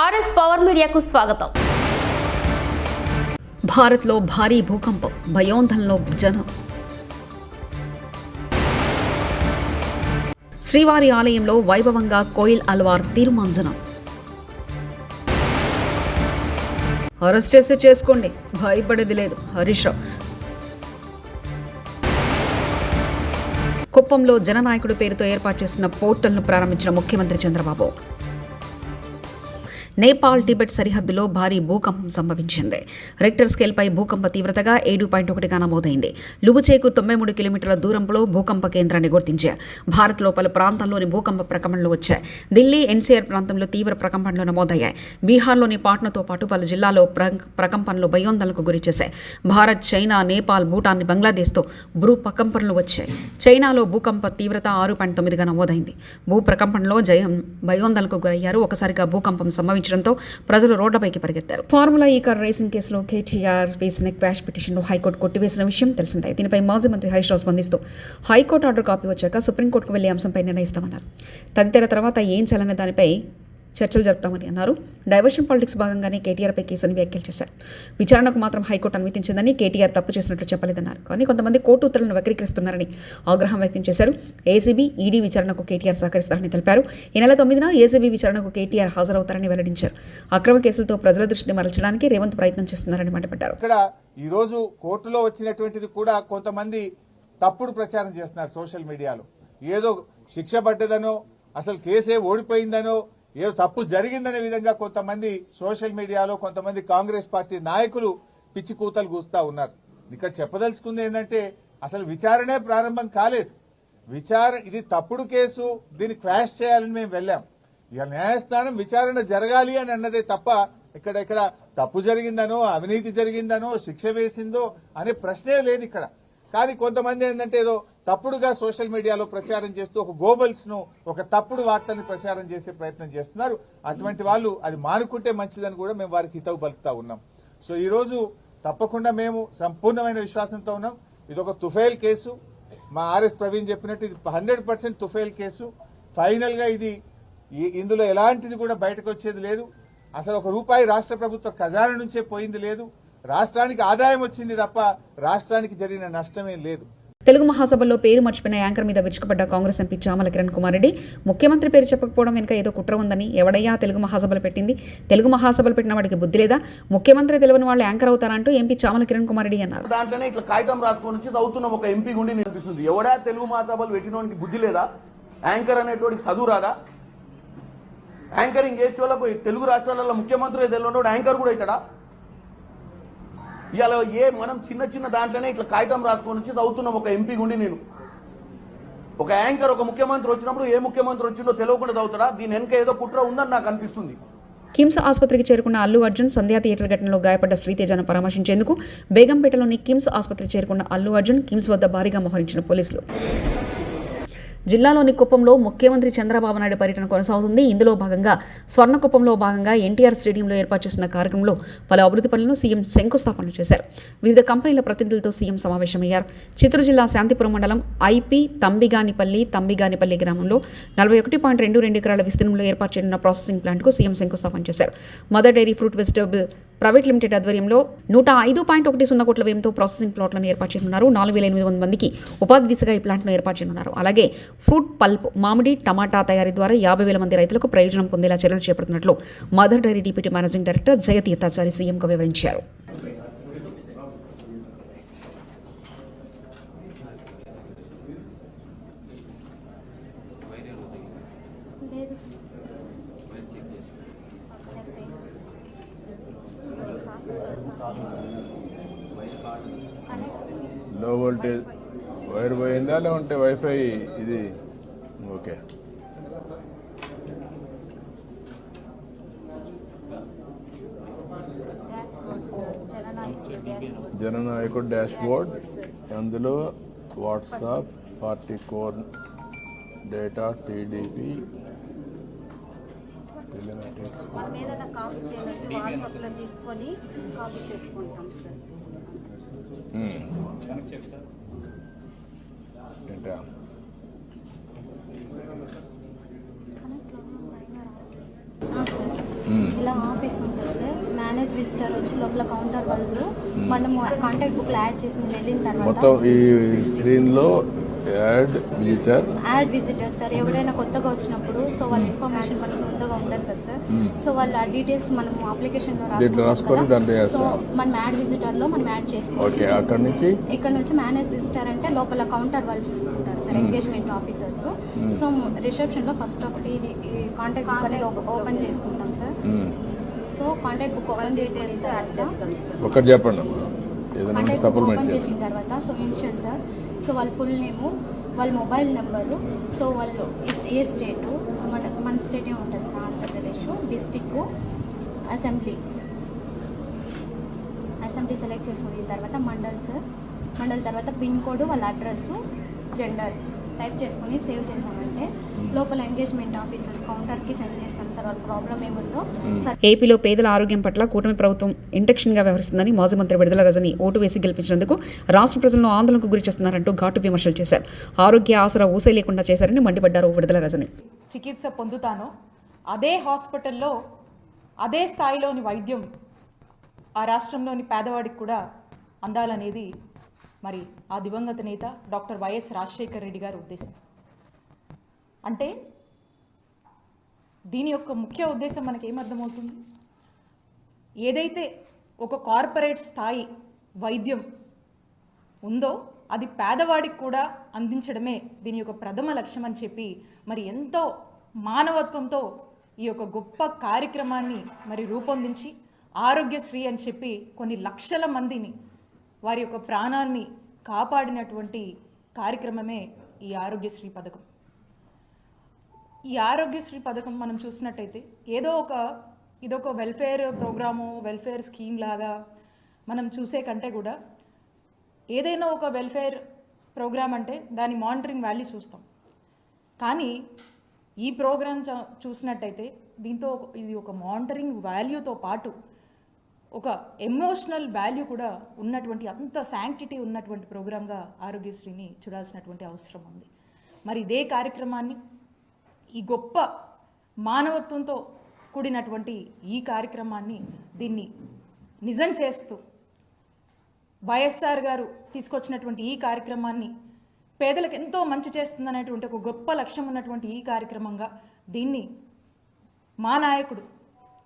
RS power మీడియాకు స్వాగతం. భారత్లో భారీ భూకంపం భయోంధనలో జనం. శ్రీవారి ఆలయంలో వైభవంగా కోయిల్ అల్వార్ తీర్మాంజనం. అరెస్ట్ చేస్తే చేసుకోండి భయపడేది లేదు హరీష్ రావు. కుప్పంలో జననాయకుడు పేరుతో ఏర్పాటు చేసిన పోర్టల్ను ప్రారంభించిన ముఖ్యమంత్రి చంద్రబాబు. నేపాల్ టిబెట్ సరిహద్దులో భారీ భూకంపం సంభవించింది. రెక్టర్ స్కేల్పై భూకంప తీవ్రతగా ఏడు పాయింట్ ఒకటిగా నమోదైంది. లుబుచేకు తొంభై మూడు కిలోమీటర్ల దూరంలో భూకంప కేంద్రాన్ని గుర్తించారు. భారత్లో పలు ప్రాంతాల్లోని భూకంప ప్రకంపనలు వచ్చాయి. ఢిల్లీ ఎన్సీఆర్ ప్రాంతంలో తీవ్ర ప్రకంపనలు నమోదయ్యాయి. బీహార్లోని పాట్నాతో పాటు పలు జిల్లాల్లో ప్రకంపనలు భయోందనలకు గురిచేశాయి భారత్ చైనా నేపాల్ భూటాన్ బంగ్లాదేశ్తో భూ ప్రకంపనలు వచ్చాయి. చైనాలో భూకంప తీవ్రత ఆరు పాయింట్ తొమ్మిదిగా నమోదైంది. భూ ప్రకంపనలో జయం భయోందనలకు గురయ్యారు. ఒకసారిగా భూకంపం సంభవించడంతో ప్రజలు రోడ్లపైకి పరిగెత్తారు. ఫార్ములా ఈ కార్ రేసింగ్ కేసులో కేటీఆర్ వేసిన క్వాష్ పిటిషన్ను హైకోర్టు కొట్టివేసిన విషయం తెలిసిందే. దీనిపై మాజీ మంత్రి హరీష్ రావు స్పందిస్తూ హైకోర్టు ఆర్డర్ కాపీ వచ్చాక సుప్రీంకోర్టుకు వెళ్ళే అంశంపై నిర్ణయిస్తామన్నారు. తదితర తర్వాత ఏం చేయాలనే దానిపై చర్చలు జరుపుతామని అన్నారు. డైవర్షన్ పాలిటిక్స్ భాగంగానే కేటీఆర్పై కేసుని వ్యాఖ్యలు చేశారు. విచారణకు మాత్రం హైకోర్టు అనుమతించిందని కేటీఆర్ తప్పు చేసినట్లు చెప్పలేదన్నారు. కానీ కొంతమంది కోర్టు ఉత్తర్వులను వక్రీకరిస్తున్నారని ఆగ్రహం వ్యక్తం చేశారు. ఏసీబీ ఈడీ విచారణకు కేటీఆర్ సహకరిస్తారని తెలిపారు. ఈ నెల తొమ్మిదిన ఏసీబీ విచారణకు కేటీఆర్ హాజరవుతారని వెల్లడించారు. అక్రమ కేసులతో ప్రజల దృష్టిని మరల్చడానికి రేవంత్ ప్రయత్నం చేస్తున్నారని మండిపడ్డారు. ఇక్కడ ఈ రోజు కోర్టులో వచ్చినటువంటిది కూడా కొంతమంది తప్పుడు ప్రచారం చేస్తున్నారు సోషల్ మీడియాలో. ఏదో శిక్ష పడ్డదనో అసలు కేసే ఓడిపోయిందనో ఏదో తప్పు జరిగిందనే విధంగా కొంతమంది సోషల్ మీడియాలో కొంతమంది కాంగ్రెస్ పార్టీ నాయకులు పిచ్చి కూతలు కూస్తా ఉన్నారు. ఇక్కడ చెప్పదలుచుకుంది ఏంటంటే అసలు విచారణే ప్రారంభం కాలేదు. విచారణ ఇది తప్పుడు కేసు దీన్ని క్వాష్ చేయాలని మేము వెళ్ళాం. ఇక న్యాయస్థానం విచారణ జరగాలి అని అన్నదే తప్ప ఇక్కడ ఇక్కడ తప్పు జరిగిందనో అవినీతి జరిగిందనో శిక్ష వేసిందో అనే ప్రశ్నే లేదు ఇక్కడ. కానీ కొంతమంది ఏంటంటే ఏదో తప్పుడుగా సోషల్ మీడియాలో ప్రచారం చేస్తూ ఒక గోబల్స్ను ఒక తప్పుడు వార్తని ప్రచారం చేసే ప్రయత్నం చేస్తున్నారు. అటువంటి వాళ్ళు అది మానుకుంటే మంచిదని కూడా మేము వారికి హితవు పలుకుతా ఉన్నాం. సో ఈ రోజు తప్పకుండా మేము సంపూర్ణమైన విశ్వాసంతో ఉన్నాం. ఇది ఒక తుఫేల్ కేసు. మా ఆర్ఎస్ ప్రవీణ్ చెప్పినట్టు ఇది హండ్రెడ్ పర్సెంట్ తుఫేల్ కేసు. ఫైనల్గా ఇది ఇందులో ఎలాంటిది కూడా బయటకు వచ్చేది లేదు. అసలు ఒక రూపాయి రాష్ట్ర ప్రభుత్వ ఖజానా నుంచే పోయింది లేదు. రాష్ట్రానికి ఆదాయం వచ్చింది తప్ప రాష్ట్రానికి జరిగిన నష్టమేం లేదు. తెలుగు మహాసభలో పేరు మర్చిపోయిన యాంకర్ మీద విరుచుకుపడ్డ కాంగ్రెస్ ఎంపీ చామల కిరణ్ కుమార్ రెడ్డి ముఖ్యమంత్రి పేరు చెప్పకపోవడం వెనుక ఏదో కుట్ర ఉందని ఎవడయ్యా తెలుగు మహాసభలు పెట్టింది? తెలుగు మహాసభలు పెట్టిన వాడికి బుద్ధి లేదా? ముఖ్యమంత్రి తెలియని వాళ్ళు యాంకర్ అవుతారంటూ ఎంపీ చామల కిరణ్ కుమార్ రెడ్డి అన్నారు. దాంట్లోనే ఇట్లా కాగితం రాసుకొని వచ్చి చదువుతున్నాం ఒక ఎంపీ గుండి నిలిపిస్తుంది. ఎవడా తెలుగు మహాసభలు పెట్టినోడికి బుద్ధి లేదా? యాంకర్ అనేటోడికి చదువు రాదా? యాంకరింగ్ చేసే వాళ్ళకు తెలుగు రాష్ట్రాలలో ముఖ్యమంత్రి తెలియనోడు యాంకర్ కూడా అవుతాడా? ఇవాళ ఏ మనం చిన్న చిన్న దాంట్లోనే ఇట్లా కాగితం రాసుకొని వచ్చి చదువుతున్నాం. ఒక ఎంపీ గుండి నేను. ఒక యాంకర్ ఒక ముఖ్యమంత్రి వచ్చినప్పుడు ఏ ముఖ్యమంత్రి వచ్చిందో తెలియకుండా చదువుతారా దీని వెనక ఏదో కుట్ర ఉందని నాకు అనిపిస్తుంది. కిమ్స్ ఆసుపత్రికి చేరుకున్న అల్లు అర్జున్ సంధ్యా థియేటర్ ఘటనలో గాయపడ్డ శ్రీతేజను పరామర్శించేందుకు బేగంపేటలోని కిమ్స్ ఆసుపత్రికి చేరుకున్న అల్లు అర్జున్ కిమ్స్ వద్ద భారీగా మోహరించిన పోలీసులు. జిల్లాలోని కుప్పంలో ముఖ్యమంత్రి చంద్రబాబు నాయుడు పర్యటన కొనసాగుతుంది. ఇందులో భాగంగా స్వర్ణకుప్పంలో భాగంగా ఎన్టీఆర్ స్టేడియంలో ఏర్పాటు చేసిన కార్యక్రమంలో పలు అభివృద్ధి పనులను సీఎం శంకుస్థాపన చేశారు. వివిధ కంపెనీల ప్రతినిధులతో సీఎం సమావేశమయ్యారు. చిత్తూరు జిల్లా శాంతిపురం మండలం ఐపీ తంబిగానిపల్లి తంబిగానిపల్లి గ్రామంలో నలభై ఒకటి పాయింట్ రెండు రెండు ఎకరాల విస్తీర్ణంలో ఏర్పాటు చేయనున్న ప్రాసెసింగ్ ప్లాంట్కు సీఎం శంకుస్థాపన చేశారు. Mother dairy fruit vegetable private limited ఆధ్వర్యంలో నూట ఐదు పాయింట్ ఒకటి సున్నా కోట్ల వ్యయంతో ప్రాసెసింగ్ ప్లాట్లను ఏర్పాటు చేయనున్నారు. నాలుగు వేల ఎనిమిది వందల మందికి ఉపాధి దిశగా ఈ ప్లాంట్ను ఏర్పాటు చేయనున్నారు. అలాగే ఫ్రూట్ పల్ప్ మామిడి టమాటా తయారీ ద్వారా యాభై వేల మంది రైతులకు ప్రయోజనం పొందేలా చర్యలు చేపడుతున్నట్లు mother dairy deputy managing director Jayatirthachari సీఎంకు వివరించారు లేదు లో వోల్టేజ్ వైర్ పోయిందా లేకుంటే వైఫై ఇది? ఓకే. జననాయకుడు డాష్ బోర్డ్ అందులో WhatsApp party core data TDP మనం ఏదైనా కాపీ చేయాలంటే వాట్సాప్లో తీసుకొని కాపీ చేసుకుంటాం సార్. ఏంటా ఇలా ఆఫీస్ ఉంటుంది సార్. మేనేజ్ విజిటర్ వచ్చి లోపల కౌంటర్ వాళ్ళు మనము కాంటాక్ట్ బుక్లో యాడ్ చేసి వెళ్ళిన తర్వాత మొత్తం ఈ స్క్రీన్లో add visitor. Add visitor. Sir ఎవరైనా కొత్తగా వచ్చినప్పుడు సో వాళ్ళ ఇన్ఫర్మేషన్ మనకు ముందుగా ఉంటుంది కదా సార్. సో వాళ్ళ డీటెయిల్స్ మనము అప్లికేషన్లో దీంట్లో రాసుకొని సో. మనం యాడ్ విజిటర్లో మనం యాడ్ చేసుకుంటాం. ఓకే అక్కడి నుంచి? ఇక్కడ నుంచి మేనేజ్ విజిటర్ అంటే లోపల కౌంటర్ వాళ్ళు చూసుకుంటారు సార్ ఎంగేజ్మెంట్ ఆఫీసర్స్ సో రిసెప్షన్లో ఫస్ట్ ఒకటి ఇది కాంటాక్ట్ బుక్ అనేది ఓపెన్ చేసుకుంటాం sir. So contact book open చేసుకుని ఒకటి చెప్పండి సప్లిమెంట్ ఓపెన్ చేసి చేసిన తర్వాత సో ఇన్షియల్ సార్? సో వాళ్ళ ఫుల్ నేము వాళ్ళ మొబైల్ నెంబరు సో వాళ్ళు ఏ- స్టేటు మన మన స్టేట్ ఉంటుంది sir Andhra Pradesh district assembly. Assembly select చేసుకున్న తర్వాత మండల్ సార్. మండల్ తర్వాత పిన్ కోడ్ వాళ్ళ అడ్రస్ జెండర్. టైప్ చేసుకుని సేవ్ చేసామంటే లోపల ఎంగేజ్మెంట్ ఆఫీసర్స్ కౌంటర్కి సెండ్ చేస్తాం సార్. వాళ్ళ ప్రాబ్లం ఏముందో సార్. ఏపీలో పేదల ఆరోగ్యం పట్ల కూటమి ప్రభుత్వం ఇంటెక్షన్గా వ్యవహరిస్తుందని మాజీ మంత్రి విడుదల రజని ఓటు వేసి గెలిపించినందుకు రాష్ట్ర ప్రజలను ఆందోళనకు గురి చేస్తున్నారంటూ ఘాటు విమర్శలు చేశారు. ఆరోగ్య ఆసరా ఊసే లేకుండా చేశారని మండిపడ్డారు విడుదల రజని. చికిత్స పొందుతానో అదే హాస్పిటల్లో అదే స్థాయిలోని వైద్యం ఆ రాష్ట్రంలోని పేదవాడికి కూడా అందాలనేది మరి ఆ దివంగత నేత డాక్టర్ వైఎస్ రాజశేఖర్ రెడ్డి గారి ఉద్దేశం. అంటే దీని యొక్క ముఖ్య ఉద్దేశం మనకి ఏమర్థమవుతుంది ఏదైతే ఒక కార్పొరేట్ స్థాయి వైద్యం ఉందో అది పేదవాడికి కూడా అందించడమే దీని యొక్క ప్రథమ లక్ష్యం అని చెప్పి మరి ఎంతో మానవత్వంతో ఈ యొక్క గొప్ప కార్యక్రమాన్ని మరి రూపొందించి ఆరోగ్యశ్రీ అని చెప్పి కొన్ని లక్షల మందిని వారి యొక్క ప్రాణాన్ని కాపాడినటువంటి కార్యక్రమమే ఈ ఆరోగ్యశ్రీ పథకం. ఈ ఆరోగ్యశ్రీ పథకం మనం చూసినట్టయితే ఏదో ఒక ఇదొక వెల్ఫేర్ ప్రోగ్రాము వెల్ఫేర్ స్కీమ్ లాగా మనం చూసే కంటే కూడా ఏదైనా ఒక వెల్ఫేర్ ప్రోగ్రామ్ అంటే దాని మానిటరింగ్ వాల్యూ చూస్తాం. కానీ ఈ ప్రోగ్రామ్ చ- చూసినట్టయితే దీంతో ఒక- ఇది ఒక మానిటరింగ్ వాల్యూతో పాటు ఒక ఎమోషనల్ వాల్యూ కూడా ఉన్నటువంటి అంత శాంక్టిటీ ఉన్నటువంటి ప్రోగ్రామ్గా ఆరోగ్యశ్రీని చూడాల్సినటువంటి అవసరం ఉంది. మరి ఇదే కార్యక్రమాన్ని ఈ గొప్ప మానవత్వంతో కూడినటువంటి ఈ కార్యక్రమాన్ని దీన్ని నిజం చేస్తూ వైఎస్ఆర్ గారు తీసుకొచ్చినటువంటి ఈ కార్యక్రమాన్ని పేదలకు ఎంతో మంచి చేస్తుందనేటువంటి ఒక గొప్ప లక్ష్యం ఉన్నటువంటి ఈ కార్యక్రమంగా దీన్ని మా నాయకుడు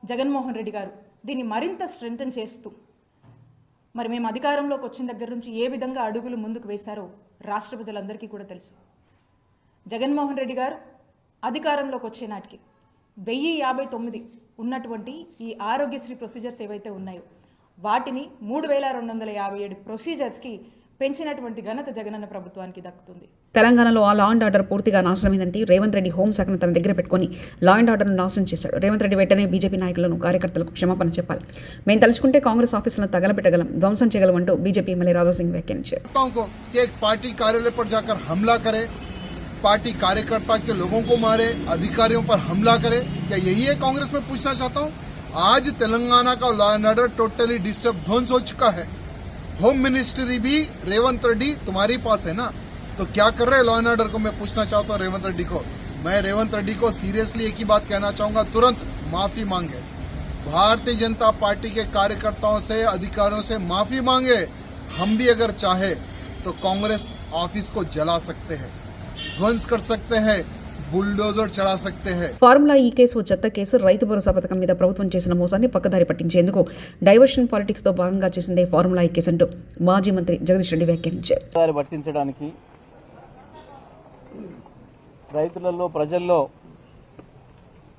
జగన్మోహన్ రెడ్డి గారు దీన్ని మరింత స్ట్రెంగ్తన్ చేస్తూ. మరి మేము అధికారంలోకి వచ్చిన దగ్గర నుంచి ఏ విధంగా అడుగులు ముందుకు వేశారో రాష్ట్ర ప్రజలందరికీ కూడా తెలుసు. జగన్మోహన్ రెడ్డి గారు అధికారంలోకి వచ్చే నాటికి వెయ్యి యాభై తొమ్మిది ఉన్నటువంటి ఈ ఆరోగ్యశ్రీ ప్రొసీజర్స్ ఏవైతే ఉన్నాయో వాటిని మూడు వేల రెండు వందల యాభై ఏడు ప్రొసీజర్స్కి పెంచినటువంటి ఘనత జగనన్న ప్రభుత్వానికి దక్కుతుంది తెలంగాణలో ఆ లా అండ్ ఆర్డర్ పూర్తిగా నాశనమైందంటే రేవంత్ రెడ్డి హోంశాఖను తన దగ్గర పెట్టుకుని లా అండ్ ఆర్డర్ను నాశనం చేశాడు రేవంత్ రెడ్డి వెంటనే బీజేపీ నాయకులను కార్యకర్తలకు క్షమాపణ చెప్పాలి మేము తలుచుకుంటే కాంగ్రెస్ ఆఫీసులను తగలబెట్టగలం ధ్వంసం చేయగలం అంటూ బీజేపీ ఎమ్మెల్యే రాజాసింగ్ వ్యాఖ్యానించారు कार्यकर्ताओं को कि एक पार्टी कार्यालय पर जाकर हमला करे पार्टी कार्यकर्ता के लोगों को मारे अधिकारियों पर हमला करे क्या यही है कांग्रेस में पूछना चाहता हूँ आज तेलंगाना का law and order totally disturb ध्वंस हो चुका है home ministry भी रेवंत रेड्डी तुम्हारी पास है ना? तो क्या कर रहे हैं लॉ एंड ऑर्डर को? मैं पूछना चाहता हूँ रेवंत रेड्डी को। मैं रेवंत रेड्डी को सीरियसली एक ही बात कहना चाहूँगा, तुरंत माफ़ी मांगे। भारतीय जनता पार्टी के कार्यकर्ताओं से, अधिकारियों से माफ़ी मांगे। हम भी अगर चाहे तो कांग्रेस ऑफ़िस को जला सकते हैं, ध्वंस कर सकते हैं। బుల్డోజర్ చడా సక్తే హై. ఫార్ములా ఈ కేసు చెత్త కేసు రైతు భరోసా పథకం మీద ప్రభుత్వం చేసిన మోసాన్ని పక్కదారి పట్టించేందుకు డైవర్షన్ పాలిటిక్స్తో భాగంగా చేసిందే ఫార్ములా ఈ కేసు అంటూ మాజీ మంత్రి జగదీష్ రెడ్డి వ్యాఖ్యానించారు. పట్టించడానికి రైతులలో ప్రజల్లో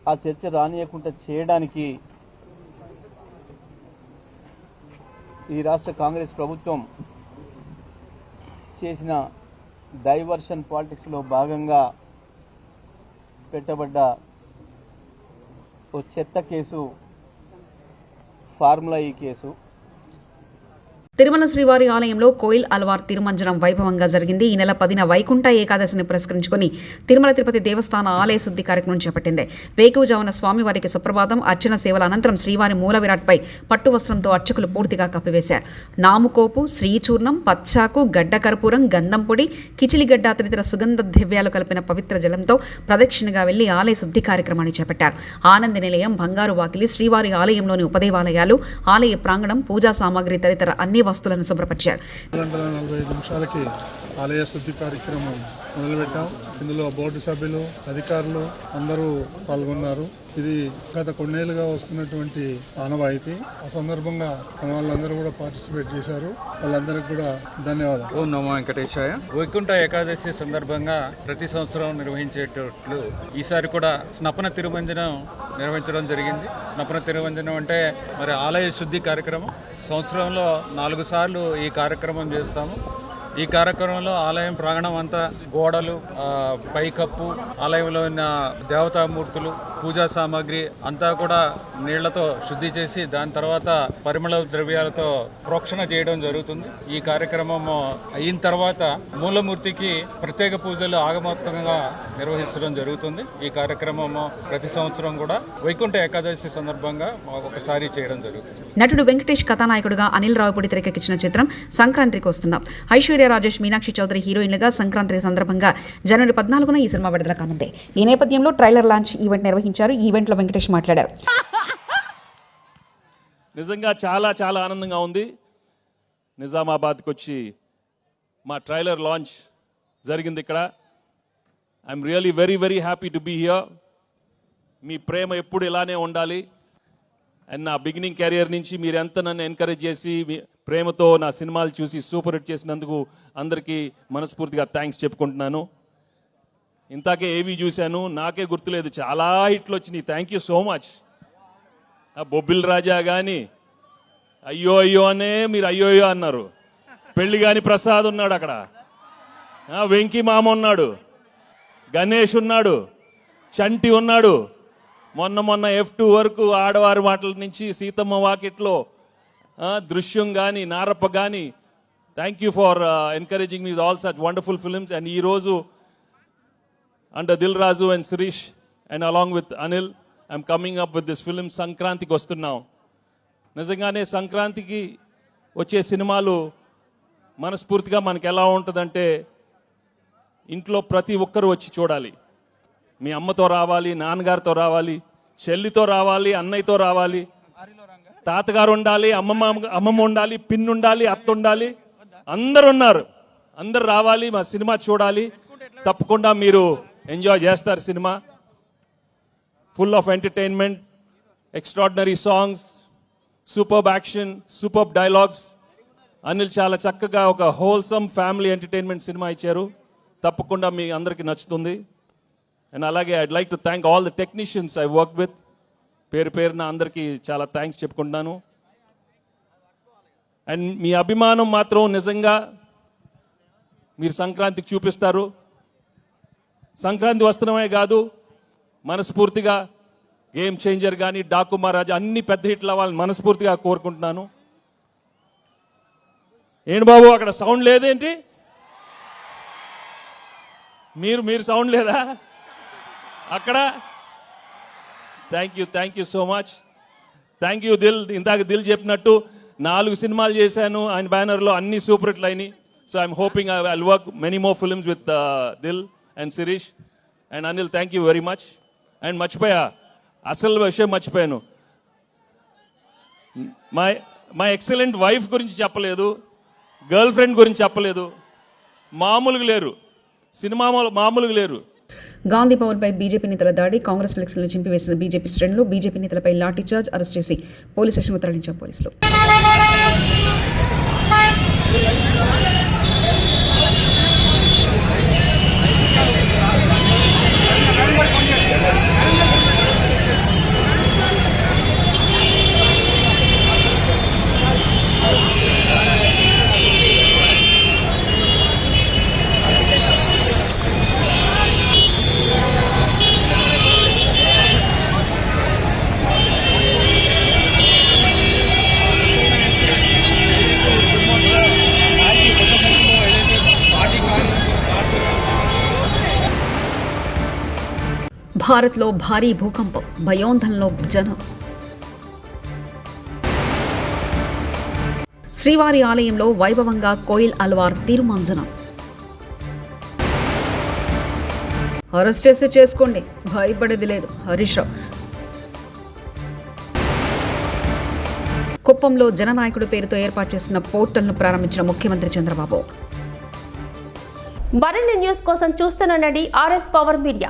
ఆ చర్చ రానియకుండా చేయడానికి ఈ రాష్ట్ర కాంగ్రెస్ ప్రభుత్వం చేసిన డైవర్షన్ పాలిటిక్స్లో భాగంగా పెట్టబడ్డ ఓ చెత్త కేసు ఫార్ములా ఈ కేసు. తిరుమల శ్రీవారి ఆలయంలో కోయిల్ అల్వార్ తిరుమంజనం వైభవంగా జరిగింది. ఈ నెల పదిన వైకుంఠ ఏకాదశిని పురస్కరించుకుని తిరుమల తిరుపతి దేవస్థాన ఆలయ శుద్ధి కార్యక్రమం చేపట్టింది. వేకువజామున స్వామివారికి సుప్రభాతం అర్చన సేవల అనంతరం శ్రీవారి మూల విరాట్పై పట్టు వస్త్రంతో అర్చకులు పూర్తిగా కప్పివేశారు. నాముకోపు శ్రీచూర్ణం పచ్చాకు గడ్డ కర్పూరం గంధం పొడి కిచిలిగడ్డ తదితర సుగంధ ద్రవ్యాలు కలిపిన పవిత్ర జలంతో ప్రదక్షిణగా వెళ్ళి ఆలయ శుద్ధి కార్యక్రమాన్ని చేపట్టారు. ఆనంద నిలయం బంగారు వాకిలి శ్రీవారి ఆలయంలోని ఉపదేవాలయాలు ఆలయ ప్రాంగణం పూజా సామాగ్రి తదితర అన్ని వస్తువులను శుభ్రపరిచారు. నలభై ఐదు నిమిషాలకి ఆలయ శుద్ధి కార్యక్రమం మొదలుపెట్టాం. ఇందులో బోర్డు సభ్యులు అధికారులు అందరూ పాల్గొన్నారు. ఇది గత కొన్నేళ్ళుగా వస్తున్నటువంటి ఆనవాయితీ. ఆ సందర్భంగా మన వాళ్ళందరూ కూడా పార్టిసిపేట్ చేశారు. వాళ్ళందరికీ కూడా ధన్యవాదాలు. ఓం నమో వెంకటేశాయ. వైకుంఠ ఏకాదశి సందర్భంగా ప్రతి సంవత్సరం నిర్వహించేటట్లు ఈసారి కూడా స్నపన తిరుమంజనం నిర్వహించడం జరిగింది. స్నపన తిరుమంజనం అంటే మరి ఆలయ శుద్ధి కార్యక్రమం. సంవత్సరంలో నాలుగు సార్లు ఈ కార్యక్రమం చేస్తాము. ఈ కార్యక్రమంలో ఆలయం ప్రాంగణం అంతా గోడలు పైకప్పు ఆలయంలో ఉన్న దేవతామూర్తులు పూజా సామాగ్రి అంతా కూడా నీళ్ళతో శుద్ధి చేసి దాని తర్వాత పరిమళ ద్రవ్యాలతో ప్రోక్షణ చేయడం జరుగుతుంది. ఈ కార్యక్రమం అయిన తర్వాత మూలమూర్తికి ప్రత్యేక పూజలు ఆగమోక్తంగా నిర్వహించడం జరుగుతుంది. ఈ కార్యక్రమం ప్రతి సంవత్సరం కూడా వైకుంఠ ఏకాదశి సందర్భంగా ఒకసారి చేయడం జరుగుతుంది. నటుడు వెంకటేష్ కథానాయకుడిగా అనిల్ రావుపూడి తెరకెక్కించిన చిత్రం సంక్రాంతికి వస్తున్నాం. ఐశ్వర్య రాజేష్ మీనాక్షి చౌదరి హీరోయిన్లుగా సంక్రాంతి సందర్భంగా జనవరి పద్నాలుగున ఈ సినిమా విడుదల కానుంది. ఈ నేపథ్యంలో ట్రైలర్ లాంచ్ ఈవెంట్ నిర్వహించారు. ఈ ఈవెంట్లో వెంకటేష్ మాట్లాడారు. నిజంగా చాలా చాలా ఆనందంగా ఉంది. నిజామాబాద్కి వచ్చి మా ట్రైలర్ లాంచ్ జరిగింది ఇక్కడ. I'm really very very happy to be here మీ ప్రేమ ఎప్పుడు ఇలానే ఉండాలి. అండ్ నా బిగినింగ్ కెరియర్ నుంచి మీరు ఎంత నన్ను ఎంకరేజ్ చేసి ప్రేమతో నా సినిమాలు చూసి సూపర్ హిట్ చేసినందుకు అందరికీ మనస్ఫూర్తిగా థ్యాంక్స్ చెప్పుకుంటున్నాను. ఇంతాకే ఏవి చూశాను నాకే గుర్తులేదు. చాలా హిట్లు వచ్చినాయి. థ్యాంక్ యూ సో మచ్ ఆ బొబ్బిల్ రాజా కానీ అయ్యో అయ్యో అనే మీరు అయ్యో అయ్యో అన్నారు. పెళ్ళి కాని ప్రసాద్ ఉన్నాడు అక్కడ. వెంకీ మామ ఉన్నాడు. గణేష్ ఉన్నాడు. చంటి ఉన్నాడు. మొన్న మొన్న ఎఫ్ టూ వరకు ఆడవారి మాటల నుంచి సీతమ్మ వాకిట్లో దృశ్యం కానీ నారప్ప కానీ thank you for encouraging me all such wonderful films and ఈరోజు under Dil Raju and Shirish and along with Anil I'm coming up with this film సంక్రాంతికి వస్తున్నాం. నిజంగానే సంక్రాంతికి వచ్చే సినిమాలు మనస్ఫూర్తిగా మనకి ఎలా ఉంటుందంటే ఇంట్లో ప్రతి ఒక్కరు వచ్చి చూడాలి. మీ అమ్మతో రావాలి నాన్నగారితో రావాలి చెల్లితో రావాలి అన్నయ్యతో రావాలి. తాతగారు ఉండాలి అమ్మమ్మ అమ్మమ్మ ఉండాలి పిన్ ఉండాలి అత్త ఉండాలి. అందరు ఉన్నారు. అందరు రావాలి మా సినిమా చూడాలి. తప్పకుండా మీరు ఎంజాయ్ చేస్తారు cinema. Full of entertainment extraordinary songs superb action superb dialogues Anil చాలా చక్కగా ఒక హోల్సమ్ ఫ్యామిలీ ఎంటర్టైన్మెంట్ సినిమా ఇచ్చారు. తప్పకుండా మీ అందరికీ నచ్చుతుంది. అండ్ అలాగే I'd like to thank all the technicians I work with పేరు పేరున అందరికీ చాలా థ్యాంక్స్ చెప్పుకుంటున్నాను. అండ్ మీ అభిమానం మాత్రం నిజంగా మీరు సంక్రాంతికి చూపిస్తారు. సంక్రాంతి వస్త్రమే కాదు మనస్ఫూర్తిగా గేమ్ చేంజర్ కానీ డాకు మహారాజా అన్ని పెద్ద హిట్లు అవ్వాలని మనస్ఫూర్తిగా కోరుకుంటున్నాను. ఏంటి బాబు అక్కడ సౌండ్ లేదేంటి? మీరు మీరు సౌండ్ లేదా? అక్కడ thank you thank you so much thank you Dil ఇందాక దిల్ చెప్పినట్టు నాలుగు సినిమాలు చేశాను. ఆయన బ్యానర్లో అన్ని సూపర్ హిట్లు అయినాయి. So I'm hoping I will work many more films with Dil and Shirish and Anil thank you very much and మర్చిపోయా. అసలు విషయం మర్చిపోయాను. మై మై ఎక్సలెంట్ వైఫ్ గురించి చెప్పలేదు. గర్ల్ ఫ్రెండ్ గురించి చెప్పలేదు. మామూలుగా లేరు. సినిమా మామూలుగా లేరు. గాంధీ భవన్పై బీజేపీ నేతల దాడి కాంగ్రెస్ ఫ్లెక్స్లను చింపివేసిన బీజేపీ శ్రేణులు బీజేపీ నేతలపై లాఠీచార్జ్ అరెస్ట్ చేసి పోలీస్ స్టేషన్కు తరలించారు పోలీసులు. భారత్లో భారీ భూకంపం. భయోంధనలో జనం. శ్రీవారి ఆలయంలో వైభవంగా కోయిల్ అల్వార్ తీర్మాంజనం. అరెస్ట్ చేస్తే చేసుకోండి. భయపడేది లేదు. హరీష్ రావు. కుప్పంలో జననాయకుడు పేరుతో ఏర్పాటు చేసిన పోర్టల్ను ప్రారంభించిన ముఖ్యమంత్రి చంద్రబాబు. మరిన్ని న్యూస్ కోసం చూస్తూనండి ఆర్ఎస్ పవర్ మీడియా.